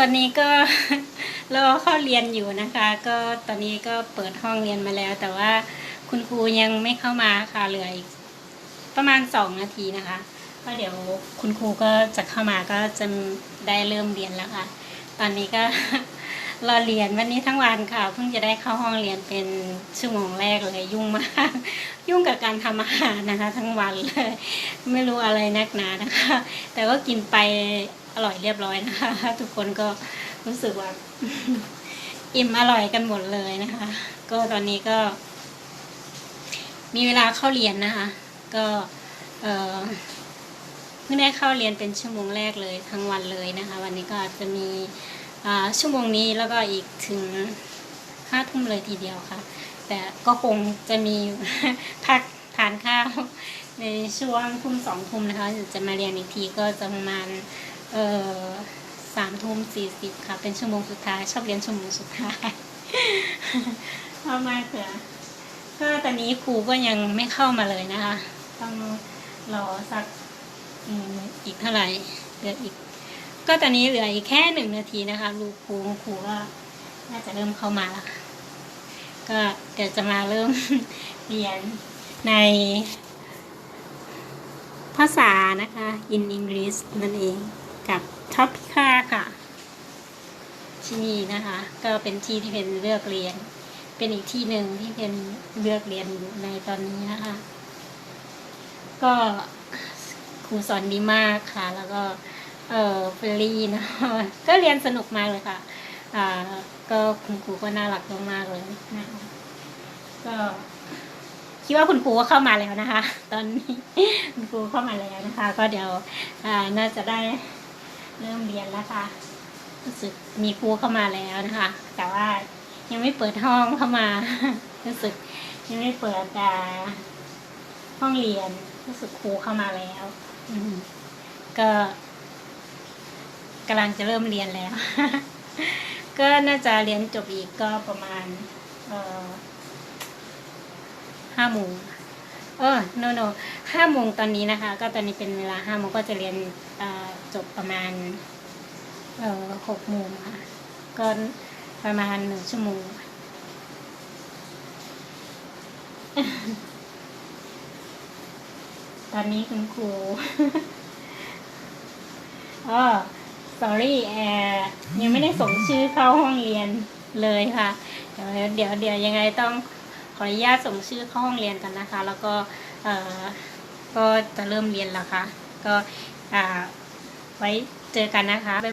ตอนนี้ก็รอเข้าเรียนอยู่นะคะ ก็ตอนนี้ก็เปิดห้องเรียนมาแล้ว แต่ว่าคุณครูยังไม่เข้ามาค่ะเหลืออีกประมาณสองนาทีนะคะ ก็เดี๋ยวคุณครูก็จะเข้ามาก็จะได้เริ่มเรียนแล้วค่ะ ตอนนี้ก็รอเรียนวันนี้ทั้งวันค่ะ เพิ่งจะได้เข้าห้องเรียนเป็นชั่วโมงแรกเลยยุ่งมาก ยุ่งกับการทำอาหารนะคะ ทั้งวันเลย ไม่รู้อะไรนักหนานะคะ แต่ก็กินไป อร่อยเรียบร้อยนะคะ ทุกคนก็รู้สึกว่า อิ่มอร่อยกันหมดเลยนะคะ ก็ตอนนี้ก็ มีเวลาเข้าเรียนนะคะ ก็เออเพิ่งได้เข้าเรียนเป็นชั่วโมงแรกเลยทั้งวันเลยนะคะ วันนี้ก็อาจจะมีชั่วโมงนี้แล้วก็อีกถึงห้าทุ่มเลยทีเดียวค่ะ แต่ก็คงจะมีพักทานข้าวในช่วงทุ่มสองทุ่มนะคะจะมาเรียนอีกทีก็จะประมาณ เออสามทุ่มสี่สิบค่ะ เป็นชั่วโมงสุดท้าย ชอบเรียนชั่วโมงสุดท้ายชอบมากเลยก็ตอนนี้ครูก็ยังไม่เข้ามาเลยนะคะ ต้องรอสักอีกเท่าไหร่เหลืออีก ก็ตอนนี้เหลืออีกแค่หนึ่งนาทีนะคะลูกครูครูก็น่าจะเริ่มเข้ามาแล้วค่ะก็เดี๋ยวจะมาเริ่มเรียนในภาษานะคะ in English นั่นเอง กับ Topica ค่ะ ที่นี่นะคะ ก็เป็นที่ที่เป็นเลือกเรียน เป็นอีกที่หนึ่งที่เป็นเลือกเรียนอยู่ในตอนนี้นะคะ ก็ครูสอนดีมากค่ะ แล้วก็เออเฟรลี่นะก็เรียนสนุกมากเลยค่ะ อ่า ก็คุณครูก็น่ารักมากๆเลยนะคะก็คิดว่าคุณครูก็เข้ามาแล้วนะคะ ตอนนี้คุณครูเข้ามาแล้วนะคะ ก็เดี๋ยวน่าจะได้ เริ่มเรียนแล้วค่ะรู้สึกมีครูเข้ามาแล้วนะคะ แต่ว่ายังไม่เปิดห้องเข้ามารู้สึกยังไม่เปิดอ่ห้องเรียนรู้สึกครูเข้ามาแล้วก็กำลังจะเริ่มเรียนแล้ว ก็น่าจะเรียนจบอีกก็ประมาณห้าโมง เออ no no ห้าโมงตอนนี้นะคะ ก็ตอนนี้เป็นเวลาห้าโมงก็จะเรียนจบประมาณหกโมงค่ะ ก็ประมาณหนึ่งชั่วโมงตอนนี้คุณครูอ๋อ sorry แอร์ยังไม่ได้ส่งชื่อเข้าห้องเรียนเลยค่ะ เดี๋ยวเดี๋ยวเดี๋ยวยังไงต้อง ขออนุญาตส่งชื่อเข้าห้องเรียนกันนะคะ แล้วก็ก็จะเริ่มเรียนแล้วค่ะก็ไว้เจอกันนะคะ